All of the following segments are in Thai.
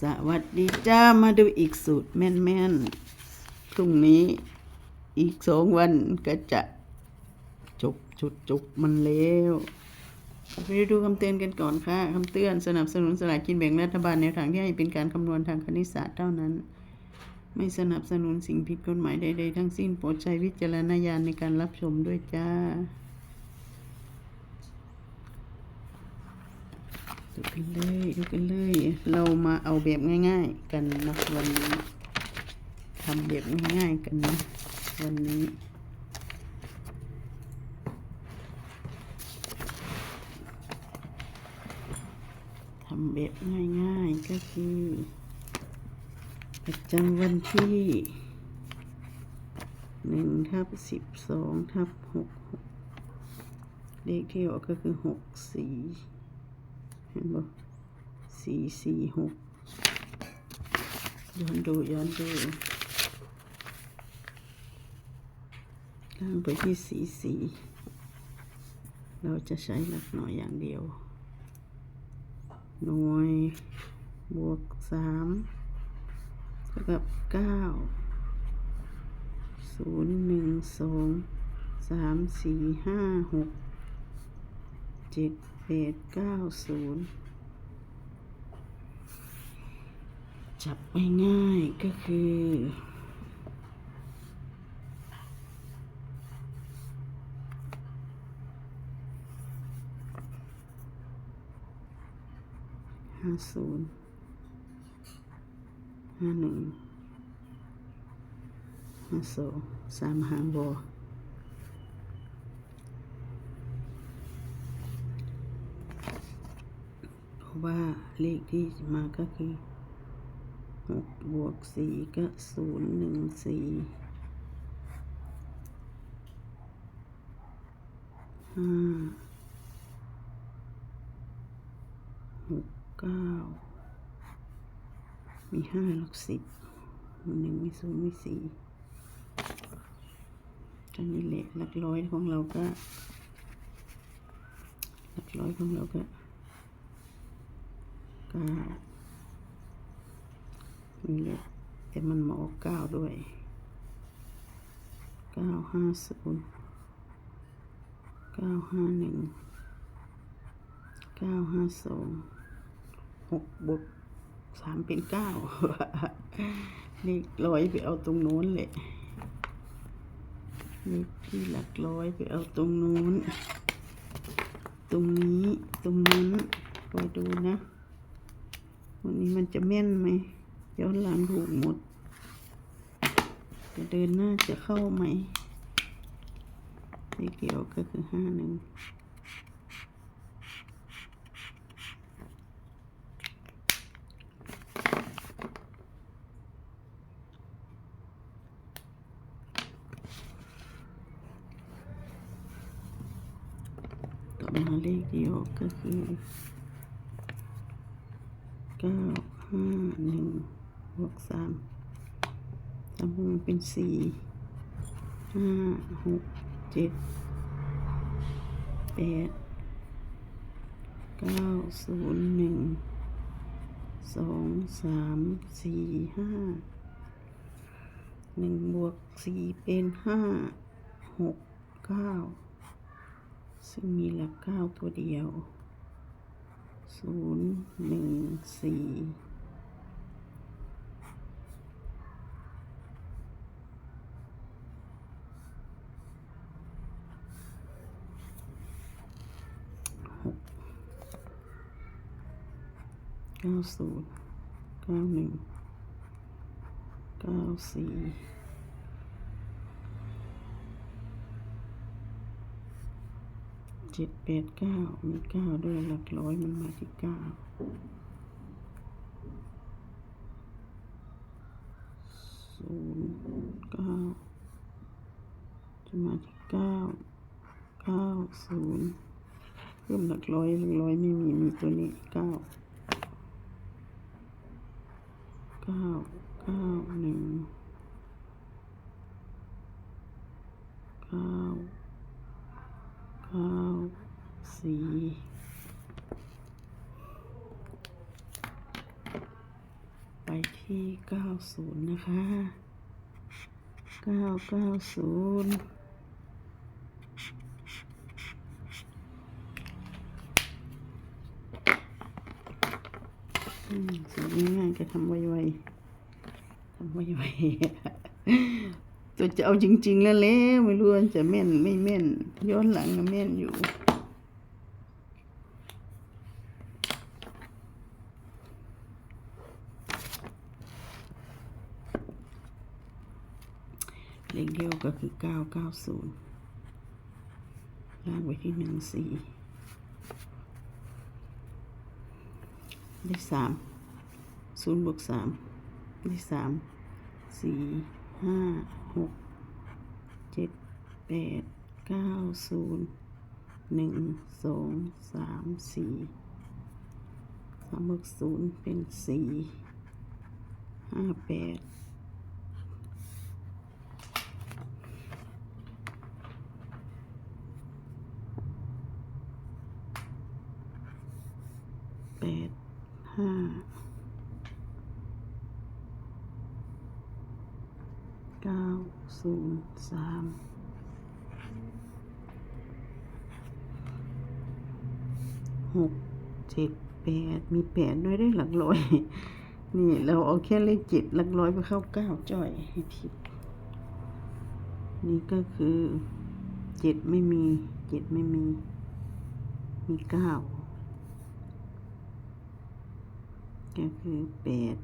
สวัสดีจ้ามาดูอีกสูตรแม่นๆพรุ่งนี้อีกสองวันก็จะจบจุดจบมันแล้วไปดูคำเตือนกันก่อนค่ะคำเตือนสนับสนุนสลากกินแบ่งรัฐบาลในวทางที่ให้เป็นการคำนวณทางคณิตศาสตร์เท่านั้น ไม่สนับสนุนสิ่งผิดกฎหมายใดๆทั้งสิ้นโปรดใช้วิจารณญาณในการรับชมด้วยจ้า ดูกันเลยดูกันเลย เรามาเอาแบบง่าย ๆ กันนะวันนี้ทำแบบง่ายๆกันนะวันนี้ทำแบบง่ายๆก็คือประจำวันที่หนึ่งทับสิบสองทับหกหกเลขที่ออกก็คือหกสี่ เห็นบ่สี่สี่หกย้อนดูย้อนดูล่างไปที่สี่สี่เราจะใช้หลักหน่อยอย่างเดียว หน่วย บวกสามเท่ากับเก้าศูนย์หนึ่งสองสามสี่ห้าหกเจ็ด แปดเก้าศูนย์จับง่ายๆก็คือห้าศูนย์ห้าหนึ่งห้าสองสามหางบอ เพราะ ว่าเลขที่มาก็คือหกบวกสี่ก็ศูนย์หนึ่งสี่ห้าหกเก้ามีห้าหลักสิบมีหนึ่งมีศูนย์มีสี่อันนี้แหละหลักร้อยของเราก็ หลักร้อยของเราก็ เก้านี่แหละแต่มันมาออกเก้าด้วยเก้าห้าศูนย์เก้าห้าหนึ่งเก้าห้าสองหกบวกสามเป็นเก้าเลขร้อยไปเอาตรงโน้นแหละเลขที่หลักร้อยไปเอาตรงโน้น ตรงนี้ ตรงนั้นคอยดูนะ วันนี้มันจะแม่นไหมย้อนหลังถูกหมด จะเดินหน้าจะเข้าไหมไม่เกี่ยวก็คือห้าหนึ่งต่อมาเลขเดียวก็คือ ก้าห้าหนึ่งบวกสามสามบวกเป็นสี่ห้าหกเจ็ดแปดเก้าศูนย์หนึ่งสองสามสี่ห้าหนึ่งบวกสี่เป็นห้าหกเก้าซึ่งมีหลักเก้าตัวเดียว ศูนย์หนึ่งสี่เก้าศูนย์เก้าหนึ่งเก้าสี่ เจ็ดแปดเก้ามีเก้าด้วยหลักร้อยมันมาที่เก้าศูนย์เก้าจะมาที่เก้าเก้าศูนย์เพิ่มหลักร้อยหลักร้อยไม่มีมีตัวนี้เก้าเก้าเก้าหนึ่งเก้า เก้า สี่ที่เก้าศูนย์นะคะเก้าเก้าศูนย์สีง่ายๆก็ทำไวๆทำไวๆตัวจะเอาจริง ๆ แล้วแล้วไม่รู้จะแม่นไม่แม่น ย้อนหลังก็แม่นอยู่ เลขเดียวก็คือเก้าเก้าศูนย์ลางไว้ที่หนึ่งสีได้สามศูนย์บวกสามได้สามสี่ห้าหกเจ็ดแปดเก้าศูนย์หนึ่งสองสามสี่สามบวกศูนย์เป็นสี่ห้าแปด แปด ห้าเก้าศูนย์สามหกเจ็ดแปดมีแปดด้วยได้หลักร้อย นี่เราเอาแค่เลขเจ็ดหลักร้อยไปเข้าเก้าจ้อยให้ผิด นี่ก็คือเจ็ดไม่มีเจ็ดไม่มี มีเก้า ก็คือแปด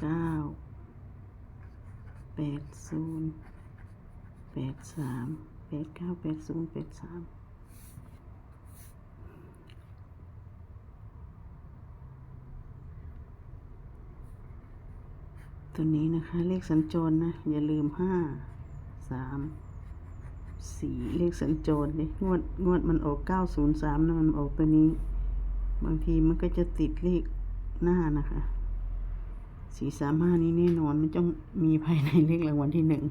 เก้าแปดศูนย์แปดสามแปดเก้าแปดศูนย์แปดสามตัวนี้นะคะ เลขสัญจรนะ อย่าลืมห้าสามสี่เลขสัญจรเลยงวดงวดมันออกเก้าศูนย์สามนะมันออกตัวนี้ บางทีมันก็จะติดเลขหน้านะคะสี่สามห้านี้แน่นอนมันต้องมีภายในเลขรางวัลที่หนึ่ง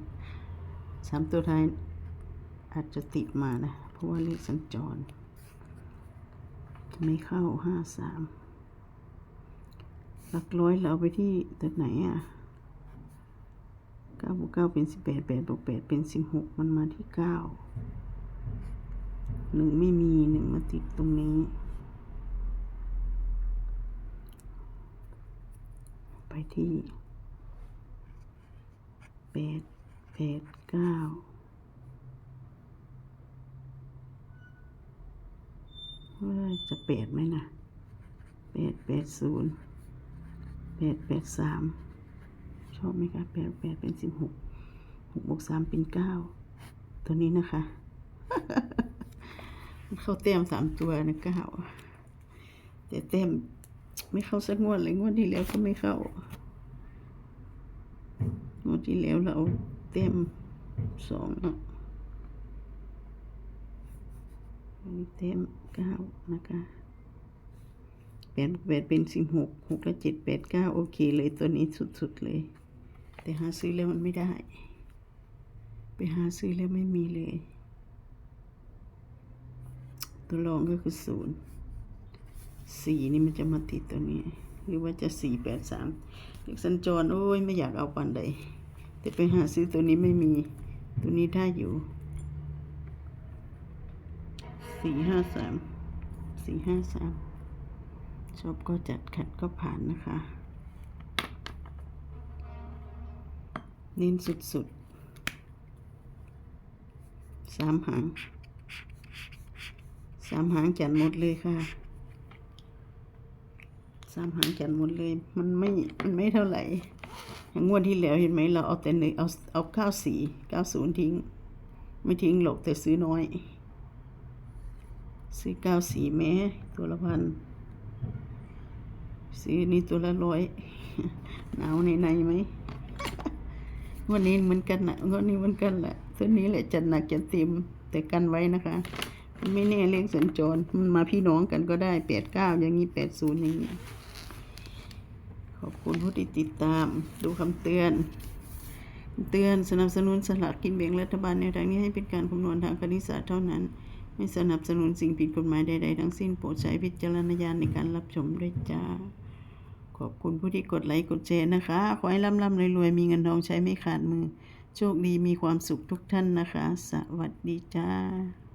สามตัวท้ายอาจจะติดมานะ เพราะว่าเลขสัญจร จะไม่เข้าห้าสามหลักร้อยเราเอาไปที่ตัวไหนอะเก้าบวกเก้าเป็นสิบแปดแปดบวกแปดเป็นสิบหกมันมาที่เก้าหนึ่งไม่มีหนึ่งมาติดตรงนี้ ไปที่แปดแปดเก้าว่าจะแปดไหมนะแปดแปดศูนย์แปดแปดสามชอบไหมคะแปดแปดเป็นสิบหกหกบวกสามเป็นเก้าตัวนี้นะคะ เข้าเต็มสามตัวนะเก้าแต่เต็ม ไม่เข้าสักงวดเลยงวดที่แล้วก็ไม่เข้างวดที่แล้วเราเต็มสองเนาะเต็มเก้านะคะแปดแปดเป็นสิบหกหกและเจ็ดแปดเก้าโอเคเลยตัวนี้สุดๆเลย แต่หาซื้อแล้วมันไม่ได้ ไปหาซื้อแล้วไม่มีเลย ตัวรองก็คือศูนย์ สี่นี่มันจะมาติดตัวนี้ หรือว่าจะสี่แปดสามเด็กสัญจรโอ้ยไม่อยากเอาปันใดแต่ไปหาซื้อตัวนี้ไม่มี ตัวนี้ได้อยู่สี่ห้าสามสี่ห้าสามชอบก็จัดขัดก็ผ่านนะคะ เน้นสุดๆสามหางสามหางจัดหมดเลยค่ะ สามหางจัดหมดเลย มันไม่มันไม่เท่าไหร่งงวดที่แล้วเห็นไหมเราเอาแต่หนึ่งเอาเอาเก้าสี่เก้าศูนย์ทิ้ง ไม่ทิ้งหรอกแต่ซื้อน้อย ซื้อเก้าสี่แม้ตัวละพันซื้อนี่ตัวละร้อยหนาวในในไหมวันนี้เหมือนกันนะวันนี้เหมือนกันแหละตัวนี้แหละจัดหนักจัดเต็มแต่กันไว้นะคะไม่แน่เลขสัญจรมันมาพี่น้องกันก็ได้แปดเก้าอย่างนี้แปดศูนย์อย่างนี้ ขอบคุณผู้ที่ติดตาม ดูคำเตือน เตือนสนับสนุนสลากกินแบ่งรัฐบาลในทางนี้ให้เป็นการคำนวณทางคณิตศาสตร์เท่านั้น ไม่สนับสนุนสิ่งผิดกฎหมายใดๆทั้งสิ้นโปรดใช้วิจารณญาณในการรับชมด้วยจ้า ขอบคุณผู้ที่กดไลค์กดแชร์นะคะ ขอให้ร่ำร่ำรวยๆมีเงินทองใช้ไม่ขาดมือ โชคดีมีความสุขทุกท่านนะคะ สวัสดีจ้า